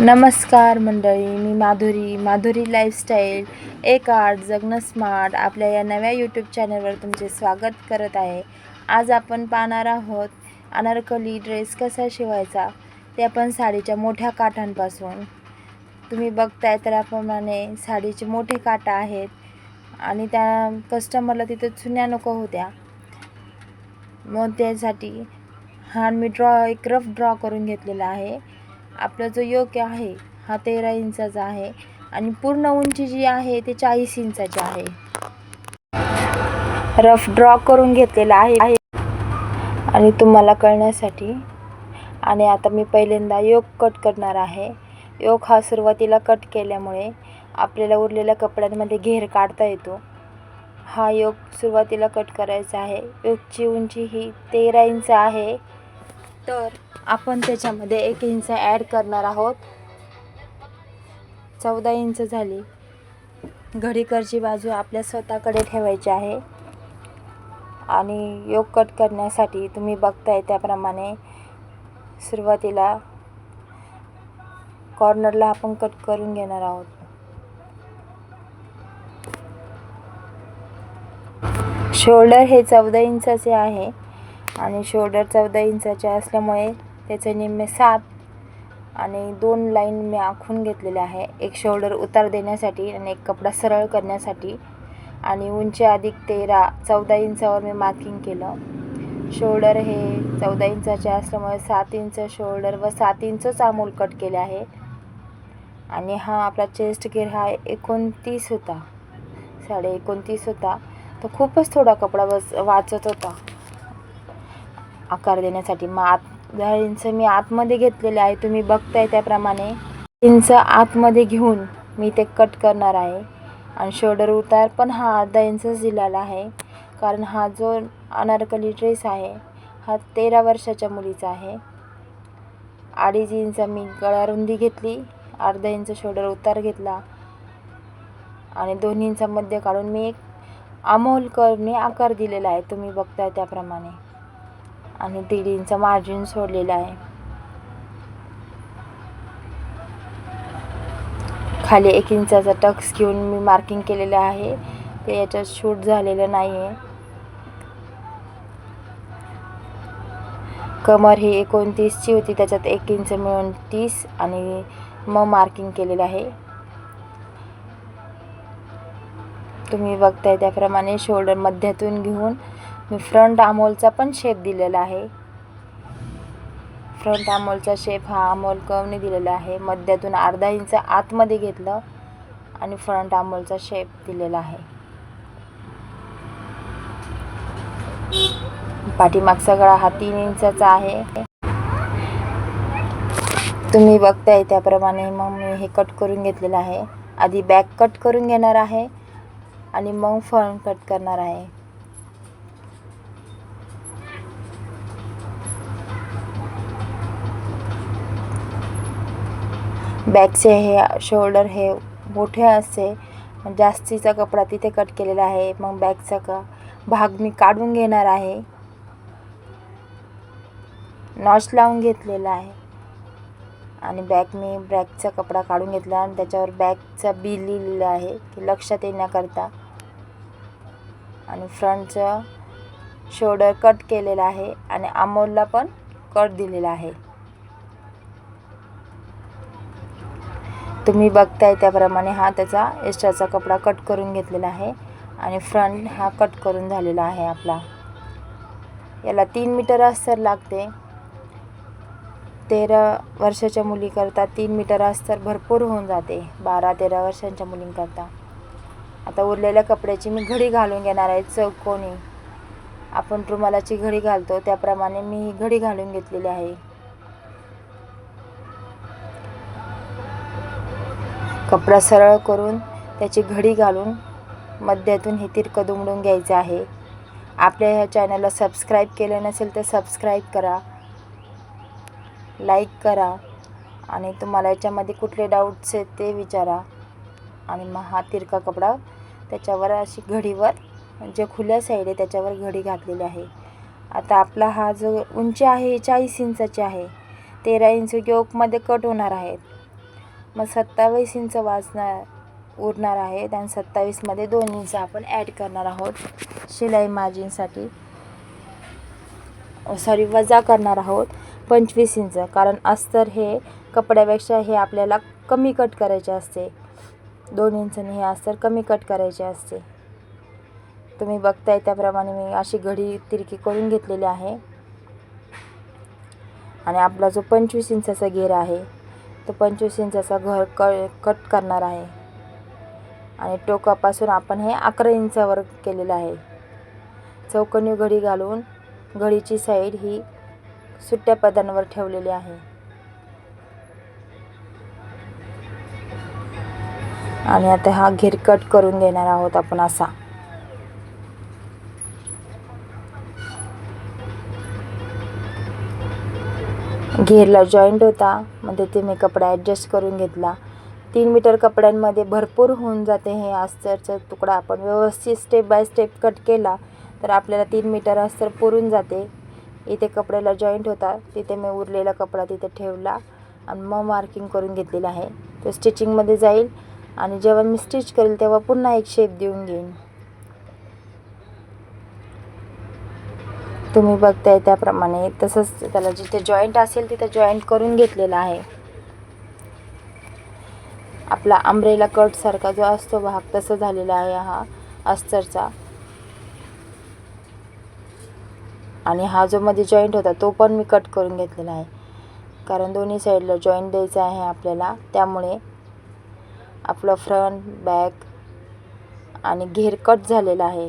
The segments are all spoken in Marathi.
नमस्कार मंडळी मी माधुरी. माधुरी लाईफस्टाईल एक आर्ट जगणं स्मार्ट आपल्या या नव्या यूट्यूब चॅनलवर तुमचे स्वागत करत आहे. आज आपण पाहणार आहोत अनारकली ड्रेस कसा शिवायचा? ते आपण साडीच्या मोठ्या काठांपासून. तुम्ही बघताय त्याप्रमाणे साडीचे मोठे काटा आहेत आणि त्या कस्टमरला तिथं चुन्या नको होत्या. मग त्यासाठी हा मी ड्रॉ एक रफ ड्रॉ करून घेतलेला आहे. आपला जो योग्य आहे हा तेरा इंचाचा आहे आणि पूर्ण उंची जी आहे ते चाळीस इंचाची आहे. रफ ड्रॉ करून घेतलेला आहे. आणि तुम्हाला कळण्यासाठी आणि आता मी पहिल्यांदा योग कट करणार आहे. योग हा सुरुवातीला कट केल्यामुळे आपल्याला उरलेल्या कपड्यांमध्ये घेर काढता येतो. हा योग सुरुवातीला कट करायचा आहे. योगची उंची ही तेरा इंच आहे. तर आपण त्याच्यामध्ये एक इंच ॲड करणार आहोत. चौदा इंच झाली. घडीकरची बाजू आपल्या स्वतःकडे ठेवायची आहे. आणि योग कट करण्यासाठी तुम्ही बघताय त्याप्रमाणे सुरुवातीला कॉर्नरला आपण कट करून घेणार आहोत. शोल्डर हे चौदा इंचाचे आहे. आणि शोल्डर चौदा इंचाचे असल्यामुळे त्याचे निम्मे सात आणि दोन लाईन मी आखून घेतलेले आहे. एक शोल्डर उतार देण्यासाठी आणि एक कपडा सरळ करण्यासाठी. आणि उंची अधिक तेरा चौदा इंचावर मी मार्किंग केलं. शोल्डर हे चौदा इंचाचे असल्यामुळे सात इंच शोल्डर व सात इंचच आमूल कट केले आहे. आणि हा आपला चेस्ट गेअर हा एकोणतीस होता. साडे एकोणतीस होता. तो खूपच थोडा कपडा बस वाचत होता. आकार देण्यासाठी. मग आत दहा इंच मी आतमध्ये घेतलेले आहे तुम्ही बघताय त्याप्रमाणे इंच आतमध्ये घेऊन मी ते कट करणार आहे. आणि शोल्डर उतार पण हा अर्धा इंचच दिलेला आहे. कारण हा जो अनारकली ड्रेस आहे हा तेरा वर्षाच्या मुलीचा आहे. अडीच इंच मी गळारुंदी घेतली अर्धा इंच शोल्डर उतार घेतला. आणि दोन्ही इंचामध्ये मध्य काढून मी एक अमोल करने आकार दिलेला आहे तुम्ही बघताय त्याप्रमाणे. आणि दीड इंच मार्जिन सोडलेलं आहे. खाली एक इंचाचा टक्स घेऊन मी मार्किंग केलेलं आहे. ते याच्यात शूट झालेलं नाही आहे कमर ही एकोणतीसची होती त्याच्यात एक इंच मिळून तीस आणि मग मार्किंग केलेलं आहे. तुम्ही बघताय त्याप्रमाणे शोल्डर मध्यातून घेऊन मी फ्रंट आमोलचा पण शेप दिलेला आहे. फ्रंट आमोलचा शेप हा अमोल कवने दिलेला आहे. मध्यातून अर्धा इंच आतमध्ये घेतलं आणि फ्रंट आमोलचा शेप दिलेला आहे. पाठीमागचा गळा हा तीन इंचाचा आहे. तुम्ही बघताय त्याप्रमाणे मग मी हे कट करून घेतलेलं आहे. आधी बॅक कट करून घेणार आहे आणि मग फ्रंट कट करणार आहे. बॅकचे हे शोल्डर हे मोठे असते जास्तीचा कपडा तिथे कट केलेला आहे मग बॅकचा का भाग मी काढून घेणार आहे. नॉच लावून घेतलेला आहे. आणि बॅक मी बॅकचा कपडा काढून घेतला आणि त्याच्यावर बॅकचा बिल लिहिलेलं आहे की लक्षात येण्याकरता. आणि फ्रंटचं शोल्डर कट केलेलं आहे आणि अमोलला पण कट दिलेला आहे. तुम्ही बघताय त्याप्रमाणे हा त्याचा एक्स्ट्राचा कपडा कट करून घेतलेला आहे. आणि फ्रंट हा कट करून झालेला आहे आपला. याला तीन मीटर अस्तर लागते. तेरा वर्षाच्या मुलीकरता तीन मीटर अस्तर भरपूर होऊन जाते. बारा तेरा वर्षांच्या मुलींकरता. आता उरलेल्या कपड्याची मी घडी घालून घेणार आहे. चौकोनी आपण रुमालाची घडी घालतो. त्याप्रमाणे मी ही घडी घालून घेतलेली आहे. कपडा सरळ करून त्याची घडी घालून मध्यातून हे तिरकं दुमडून घ्यायचं आहे. आपल्या ह्या चॅनलला सबस्क्राईब केलं नसेल तर सबस्क्राईब करा लाईक करा आणि तुम्हाला याच्यामध्ये कुठले डाऊट्स आहेत ते विचारा. आणि मग हा तिरका कपडा त्याच्यावर अशी घडीवर जे खुल्या साईड आहे त्याच्यावर घडी घातलेली आहे. आता आपला हा जो उंची आहे चाळीस इंचाची आहे तेरा इंच योकमध्ये कट होणार आहेत. मग सत्तावीस इंच वाचणार उरणार आहे. आणि सत्तावीसमध्ये दोन इंच आपण ॲड करणार आहोत. शिलाई मार्जिनसाठी सॉरी oh, वजा करणार आहोत. पंचवीस इंच. कारण अस्तर हे कपड्यापेक्षा हे आपल्याला कमी कट करायचे असते. दोन इंचने हे अस्तर कमी कट करायचे असते. तुम्ही बघताय त्याप्रमाणे मी अशी घडी तिरकी करून घेतलेली आहे. आणि आपला जो पंचवीस इंचाचा घेर आहे तो पंचवीस इंचाचा घर क कट करणार आहे. आणि टोकापासून आपण हे अकरा इंचावर केलेलं आहे. चौकनी घडी घालून घडीची साईड ही सुट्ट्या पदांवर ठेवलेली आहे. आणि आता हा घेर कट करून घेणार आहोत आपण असा. घेरला जॉईंट होता. म्हणजे ते मी कपडा ॲडजस्ट करून घेतला. तीन मीटर कपड्यांमध्ये भरपूर होऊन जाते हे अस्तरचा तुकडा. आपण व्यवस्थित स्टेप बाय स्टेप कट केला तर आपल्याला तीन मीटर अस्तर पुरून जाते. इथे कपड्याला जॉईंट होता. तिथे मी उरलेला कपडा तिथे ठेवला आणि मग मार्किंग करून घेतलेला आहे. तो स्टिचिंगमध्ये जाईल आणि जेव्हा मी स्टिच करेल तेव्हा पुन्हा एक शेप देऊन घेईन. तुम्ही बघताय त्याप्रमाणे. तसंच त्याला जिथे जॉईंट असेल तिथे जॉईंट करून घेतलेला आहे. आपला आंब्रेला कटसारखा जो असतो भाग तसं झालेला आहे हा अस्तरचा आणि हा जो मध्ये जॉईंट होता तो पण मी कट करून घेतलेला आहे. कारण दोन्ही साईडला जॉईंट द्यायचा आहे आपल्याला. त्यामुळे आपलं फ्रंट बॅक आणि घेर कट झालेला आहे.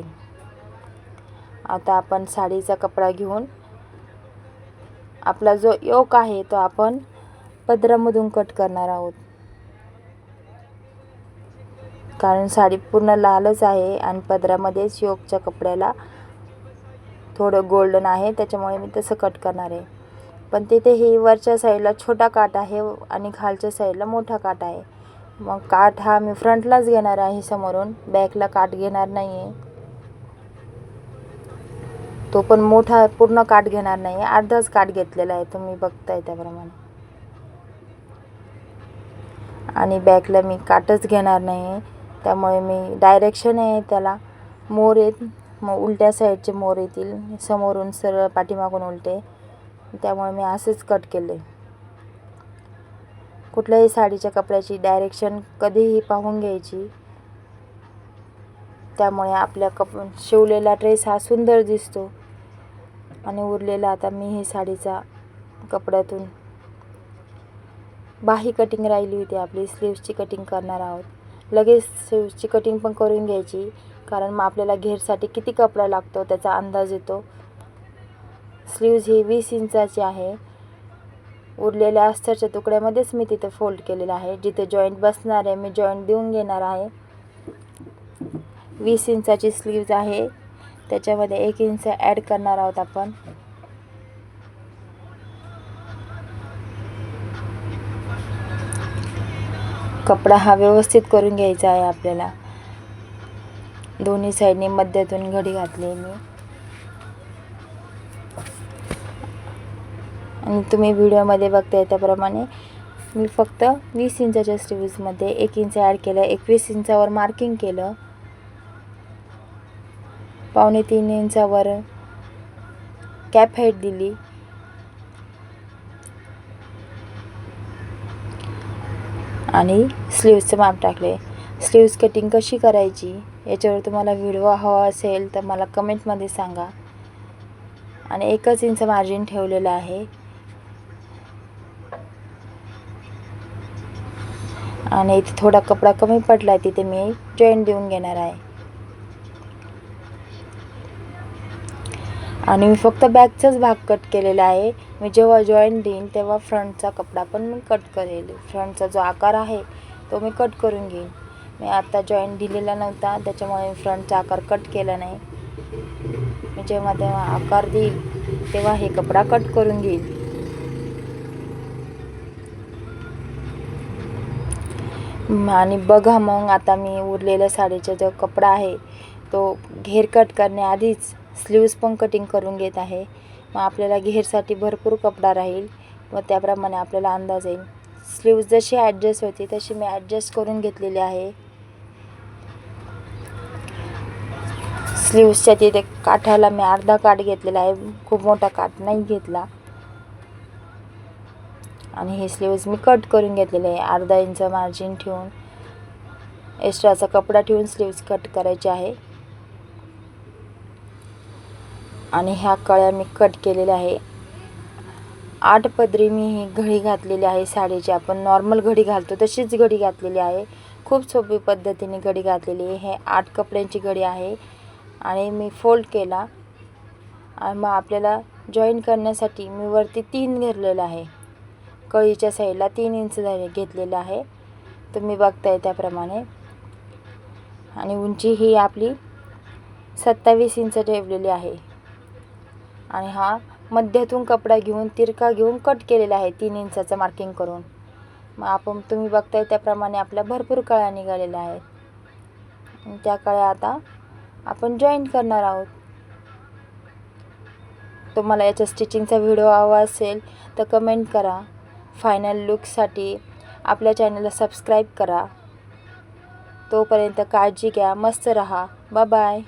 आता आपण साडीचा कपडा घेऊन आपला जो योक आहे तो आपण पदरामधून कट करणार आहोत. कारण साडी पूर्ण लालच आहे आणि पदरामध्येच योकच्या कपड्याला थोडं गोल्डन आहे त्याच्यामुळे मी तसं कट करणार आहे. पण तिथे ही वरच्या साईडला छोटा काट आहे आणि खालच्या साईडला मोठा काट आहे. मग काठ हा मी फ्रंटलाच घेणार आहे समोरून. बॅकला काठ घेणार नाही आहे तो पण मोठा पूर्ण काठ घेणार नाही अर्धाच काठ घेतलेला आहे. तुम्ही बघताय त्याप्रमाणे. आणि बॅकला मी काटच घेणार नाही त्यामुळे मी डायरेक्शन आहे त्याला. मोर येत मग उलट्या साईडचे मोर येतील. समोरून सरळ पाठीमागून उलटे. त्यामुळे मी असंच कट केले. कुठल्याही साडीच्या कपड्याची डायरेक्शन कधीही पाहून घ्यायची. त्यामुळे आपल्या कप शिवलेला ड्रेस हा सुंदर दिसतो. आणि उरलेला आता मी ही साडीचा कपड्यातून बाही कटिंग राहिली होती आपली. स्लीव्सची कटिंग करणार आहोत. लगेच स्लीव्सची कटिंग पण करून घ्यायची. कारण मग आपल्याला घेरसाठी किती कपडा लागतो त्याचा अंदाज येतो. स्लीव्ज ही वीस इंचाची आहे. उरलेल्या अस्तरच्या तुकड्यामध्येच मी तिथे फोल्ड केलेलं आहे. जिथे जॉईंट बसणार आहे मी जॉईंट देऊन घेणार आहे. वीस इंचाची स्लीव्ज आहे. त्याच्यामध्ये एक इंच ॲड करणार आहोत आपण. कपडा हा व्यवस्थित करून घ्यायचा आहे आपल्याला. दोन्ही साईडने मध्यातून घडी घातली मी. आणि तुम्ही व्हिडिओमध्ये बघताय त्याप्रमाणे मी फक्त वीस इंचाच्या स्लीव्जमध्ये एक इंच ॲड केलं एकवीस इंचावर मार्किंग केलं. पावणे तीन इंचावर कॅप हाईट दिली. आणि स्लीव्सचं माप टाकले. स्लीव्स कटिंग कशी करायची याच्यावर तुम्हाला व्हिडिओ हवा असेल तर मला कमेंटमध्ये सांगा. आणि एकच इंच मार्जिन ठेवलेलं आहे. आणि इथे थोडा कपडा कमी पडला आहे तिथे मी जॉईंट देऊन घेणार आहे. आणि मी फक्त बॅकचाच भाग कट केलेला आहे. मी जेव्हा जॉईन देईन तेव्हा फ्रंटचा कपडा पण मी कट करेल. फ्रंटचा जो आकार आहे तो मी कट करून घेईन. मी आत्ता जॉईन दिलेला नव्हता त्याच्यामुळे मी फ्रंटचा आकार कट केला नाही. मी जेव्हा तेव्हा आकार देईल तेव्हा हे कपडा कट करून घेईल आणि बघा मग आता मी उरलेल्या साडीचा जो कपडा आहे तो घेर कट करण्याआधीच स्लीव्स पण कटिंग करून घेत आहे. मग आपल्याला घेरसाठी भरपूर कपडा राहील. व त्याप्रमाणे आपल्याला अंदाज येईल. स्लीव्ज जशी ॲडजस्ट होती तशी मी ॲडजस्ट करून घेतलेली आहे. स्लीव्सच्या तिथे काठाला मी अर्धा काठ घेतलेला आहे. खूप मोठा काठ नाही घेतला. आणि हे स्लीव्ज मी कट करून घेतलेले आहे. अर्धा इंच मार्जिन ठेवून. एक्स्ट्राचा कपडा ठेवून स्लीव्ज कट करायचे आहे. आणि ह्या कळ्या मी कट केलेल्या आहे. आठ पदरी मी ही घडी घातलेली आहे साडीची. आपण नॉर्मल घडी घालतो तशीच घडी घातलेली आहे. खूप सोपी पद्धतीने घडी घातलेली आहे. हे आठ कपड्यांची घडी आहे आणि मी फोल्ड केला. आणि मग आपल्याला जॉईन करण्यासाठी मी वरती तीन घेरलेलं आहे. कळीच्या साईडला तीन इंच घेतलेलं आहे. तुम्ही बघताय त्याप्रमाणे. आणि उंची ही आपली सत्तावीस इंच ठेवलेली आहे. आणि हा मध्यातून कपडा घेऊन तिरका घेऊन कट केलेला आहे तीन इंचाचं मार्किंग करून. मग आपण तुम्ही बघताय त्याप्रमाणे आपल्या भरपूर कळ्या निघालेल्या आहेत. त्या कळ्या आता आपण जॉईन करणार आहोत. तुम्हाला याच्या स्टिचिंगचा व्हिडिओ हवा असेल तर कमेंट करा. फायनल लुकसाठी आपल्या चॅनलला सबस्क्राईब करा. तोपर्यंत काळजी घ्या मस्त रहा. बाय